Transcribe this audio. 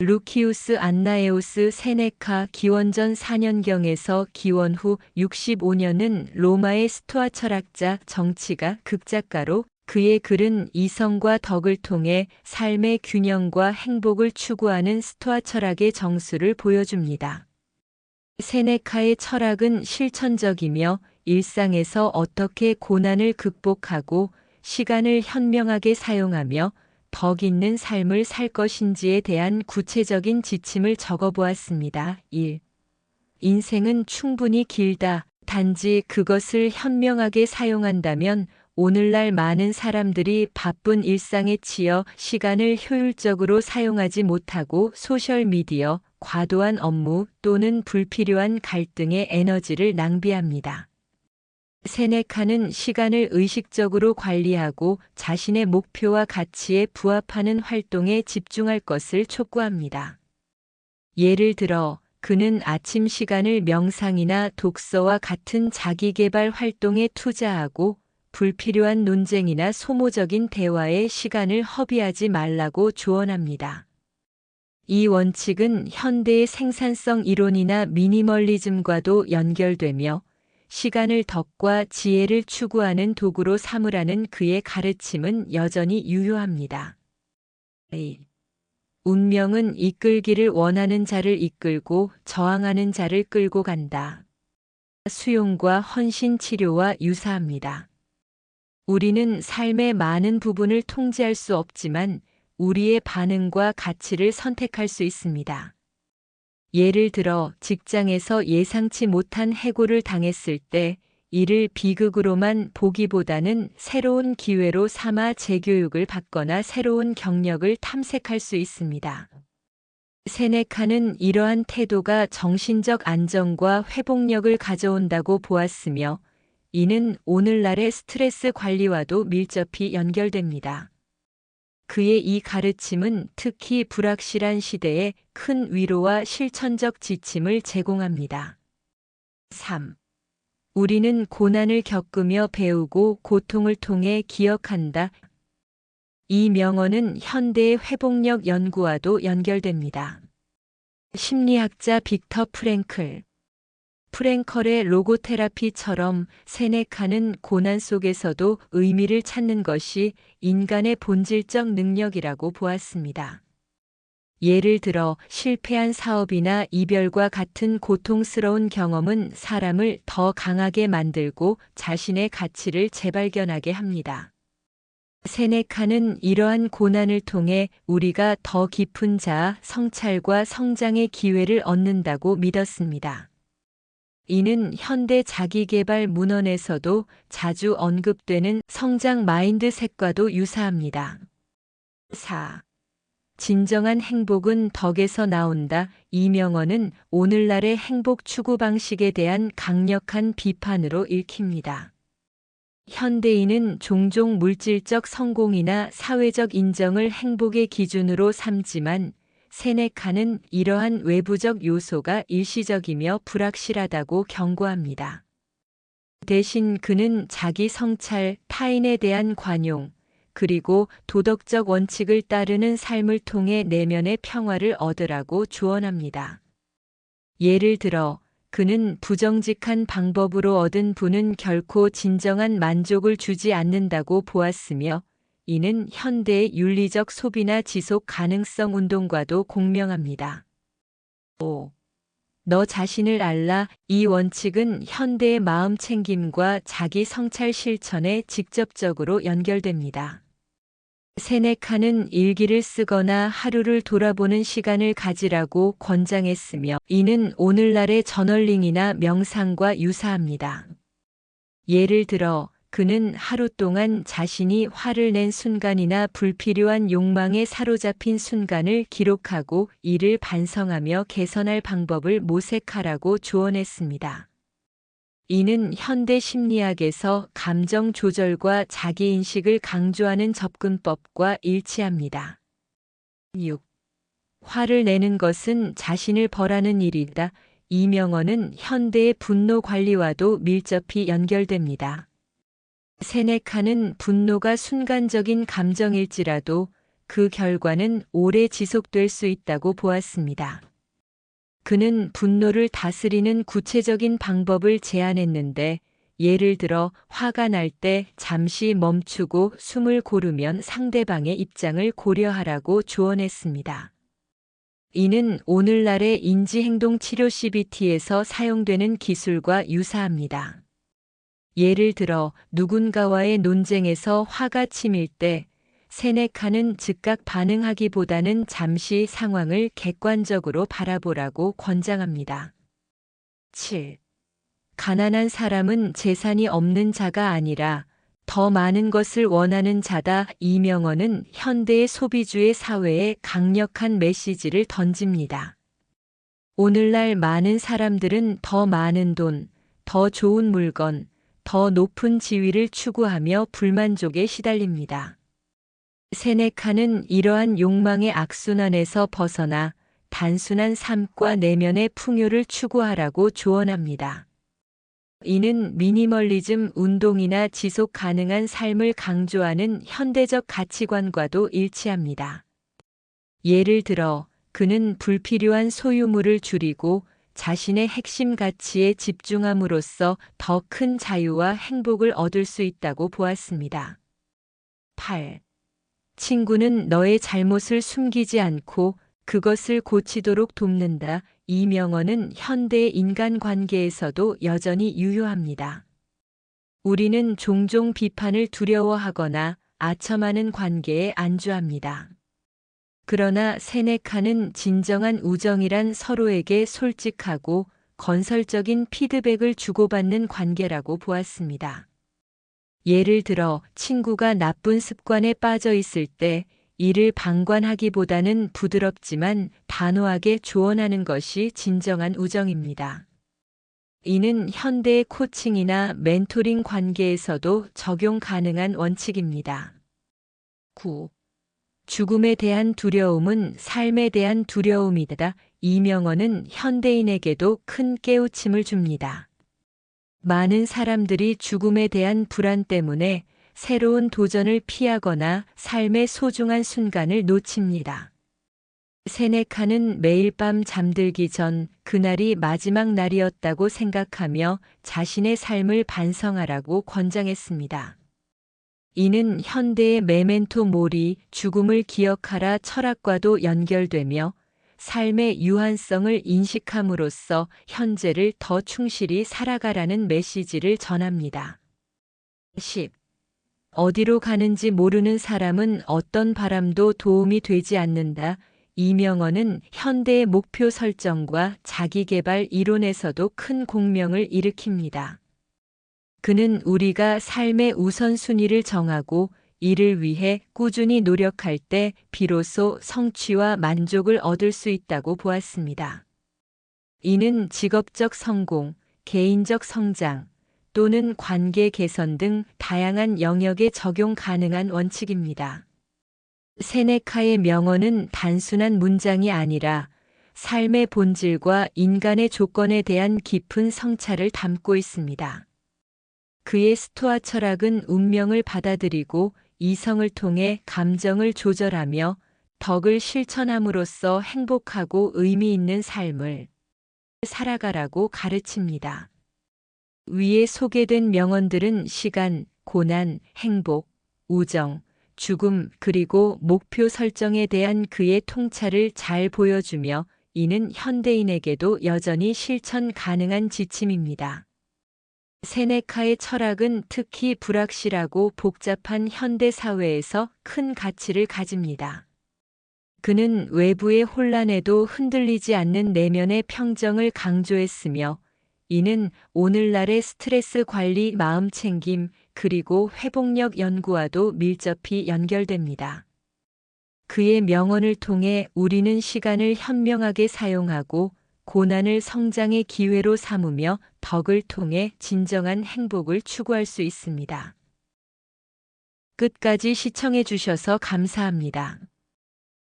루키우스 안나에우스 세네카 기원전 4년경에서 기원 후 65년은 로마의 스토아 철학자 정치가 극작가로 그의 글은 이성과 덕을 통해 삶의 균형과 행복을 추구하는 스토아 철학의 정수를 보여줍니다. 세네카의 철학은 실천적이며 일상에서 어떻게 고난을 극복하고 시간을 현명하게 사용하며 덕 있는 삶을 살 것인지에 대한 구체적인 지침을 적어보았습니다. 1. 인생은 충분히 길다. 단지 그것을 현명하게 사용한다면 오늘날 많은 사람들이 바쁜 일상에 치여 시간을 효율적으로 사용하지 못하고 소셜미디어, 과도한 업무 또는 불필요한 갈등의 에너지를 낭비합니다. 세네카는 시간을 의식적으로 관리하고 자신의 목표와 가치에 부합하는 활동에 집중할 것을 촉구합니다. 예를 들어, 그는 아침 시간을 명상이나 독서와 같은 자기개발 활동에 투자하고 불필요한 논쟁이나 소모적인 대화에 시간을 허비하지 말라고 조언합니다. 이 원칙은 현대의 생산성 이론이나 미니멀리즘과도 연결되며 시간을 덕과 지혜를 추구하는 도구로 삼으라는 그의 가르침은 여전히 유효합니다. 1. 운명은 이끌기를 원하는 자를 이끌고 저항하는 자를 끌고 간다. 수용과 헌신 치료와 유사합니다. 우리는 삶의 많은 부분을 통제할 수 없지만 우리의 반응과 가치를 선택할 수 있습니다. 예를 들어 직장에서 예상치 못한 해고를 당했을 때 이를 비극으로만 보기보다는 새로운 기회로 삼아 재교육을 받거나 새로운 경력을 탐색할 수 있습니다. 세네카는 이러한 태도가 정신적 안정과 회복력을 가져온다고 보았으며 이는 오늘날의 스트레스 관리와도 밀접히 연결됩니다. 그의 이 가르침은 특히 불확실한 시대에 큰 위로와 실천적 지침을 제공합니다. 3. 우리는 고난을 겪으며 배우고 고통을 통해 기억한다. 이 명언은 현대의 회복력 연구와도 연결됩니다. 심리학자 빅터 프랭클 프랭컬의 로고테라피처럼 세네카는 고난 속에서도 의미를 찾는 것이 인간의 본질적 능력이라고 보았습니다. 예를 들어 실패한 사업이나 이별과 같은 고통스러운 경험은 사람을 더 강하게 만들고 자신의 가치를 재발견하게 합니다. 세네카는 이러한 고난을 통해 우리가 더 깊은 자아, 성찰과 성장의 기회를 얻는다고 믿었습니다. 이는 현대 자기개발 문헌에서도 자주 언급되는 성장 마인드셋과도 유사합니다. 4. 진정한 행복은 덕에서 나온다. 이 명언은 오늘날의 행복 추구 방식에 대한 강력한 비판으로 읽힙니다. 현대인은 종종 물질적 성공이나 사회적 인정을 행복의 기준으로 삼지만 세네카는 이러한 외부적 요소가 일시적이며 불확실하다고 경고합니다. 대신 그는 자기 성찰, 타인에 대한 관용, 그리고 도덕적 원칙을 따르는 삶을 통해 내면의 평화를 얻으라고 조언합니다. 예를 들어, 그는 부정직한 방법으로 얻은 부는 결코 진정한 만족을 주지 않는다고 보았으며, 이는 현대의 윤리적 소비나 지속 가능성 운동과도 공명합니다. 5. 너 자신을 알라 이 원칙은 현대의 마음 챙김과 자기 성찰 실천에 직접적으로 연결됩니다. 세네카는 일기를 쓰거나 하루를 돌아보는 시간을 가지라고 권장했으며 이는 오늘날의 저널링이나 명상과 유사합니다. 예를 들어 그는 하루 동안 자신이 화를 낸 순간이나 불필요한 욕망에 사로잡힌 순간을 기록하고 이를 반성하며 개선할 방법을 모색하라고 조언했습니다. 이는 현대 심리학에서 감정 조절과 자기인식을 강조하는 접근법과 일치합니다. 6. 화를 내는 것은 자신을 벌하는 일이다. 이 명언은 현대의 분노 관리와도 밀접히 연결됩니다. 세네카는 분노가 순간적인 감정일지라도 그 결과는 오래 지속될 수 있다고 보았습니다. 그는 분노를 다스리는 구체적인 방법을 제안했는데 예를 들어 화가 날 때 잠시 멈추고 숨을 고르면 상대방의 입장을 고려하라고 조언했습니다. 이는 오늘날의 인지행동 치료 CBT에서 사용되는 기술과 유사합니다. 예를 들어 누군가와의 논쟁에서 화가 치밀 때 세네카는 즉각 반응하기보다는 잠시 상황을 객관적으로 바라보라고 권장합니다. 7. 가난한 사람은 재산이 없는 자가 아니라 더 많은 것을 원하는 자다. 이명언은 현대의 소비주의 사회에 강력한 메시지를 던집니다. 오늘날 많은 사람들은 더 많은 돈, 더 좋은 물건, 더 높은 지위를 추구하며 불만족에 시달립니다. 세네카는 이러한 욕망의 악순환에서 벗어나 단순한 삶과 내면의 풍요를 추구하라고 조언합니다. 이는 미니멀리즘 운동이나 지속 가능한 삶을 강조하는 현대적 가치관과도 일치합니다. 예를 들어 그는 불필요한 소유물을 줄이고 자신의 핵심 가치에 집중함으로써 더 큰 자유와 행복을 얻을 수 있다고 보았습니다. 8. 친구는 너의 잘못을 숨기지 않고 그것을 고치도록 돕는다. 이 명언은 현대 인간 관계에서도 여전히 유효합니다. 우리는 종종 비판을 두려워하거나 아첨하는 관계에 안주합니다. 그러나 세네카는 진정한 우정이란 서로에게 솔직하고 건설적인 피드백을 주고받는 관계라고 보았습니다. 예를 들어 친구가 나쁜 습관에 빠져 있을 때 이를 방관하기보다는 부드럽지만 단호하게 조언하는 것이 진정한 우정입니다. 이는 현대의 코칭이나 멘토링 관계에서도 적용 가능한 원칙입니다. 9. 죽음에 대한 두려움은 삶에 대한 두려움이다. 이 명언은 현대인에게도 큰 깨우침을 줍니다. 많은 사람들이 죽음에 대한 불안 때문에 새로운 도전을 피하거나 삶의 소중한 순간을 놓칩니다. 세네카는 매일 밤 잠들기 전 그날이 마지막 날이었다고 생각하며 자신의 삶을 반성하라고 권장했습니다. 이는 현대의 메멘토 모리 죽음을 기억하라 철학과도 연결되며 삶의 유한성을 인식함으로써 현재를 더 충실히 살아가라는 메시지를 전합니다. 10. 어디로 가는지 모르는 사람은 어떤 바람도 도움이 되지 않는다. 이명언은 현대의 목표 설정과 자기개발 이론에서도 큰 공명을 일으킵니다. 그는 우리가 삶의 우선순위를 정하고 이를 위해 꾸준히 노력할 때 비로소 성취와 만족을 얻을 수 있다고 보았습니다. 이는 직업적 성공, 개인적 성장, 또는 관계 개선 등 다양한 영역에 적용 가능한 원칙입니다. 세네카의 명언은 단순한 문장이 아니라 삶의 본질과 인간의 조건에 대한 깊은 성찰을 담고 있습니다. 그의 스토아 철학은 운명을 받아들이고 이성을 통해 감정을 조절하며 덕을 실천함으로써 행복하고 의미 있는 삶을 살아가라고 가르칩니다. 위에 소개된 명언들은 시간, 고난, 행복, 우정, 죽음, 그리고 목표 설정에 대한 그의 통찰을 잘 보여주며 이는 현대인에게도 여전히 실천 가능한 지침입니다. 세네카의 철학은 특히 불확실하고 복잡한 현대 사회에서 큰 가치를 가집니다. 그는 외부의 혼란에도 흔들리지 않는 내면의 평정을 강조했으며 이는 오늘날의 스트레스 관리 마음 챙김 그리고 회복력 연구와도 밀접히 연결됩니다. 그의 명언을 통해 우리는 시간을 현명하게 사용하고 고난을 성장의 기회로 삼으며 덕을 통해 진정한 행복을 추구할 수 있습니다. 끝까지 시청해 주셔서 감사합니다.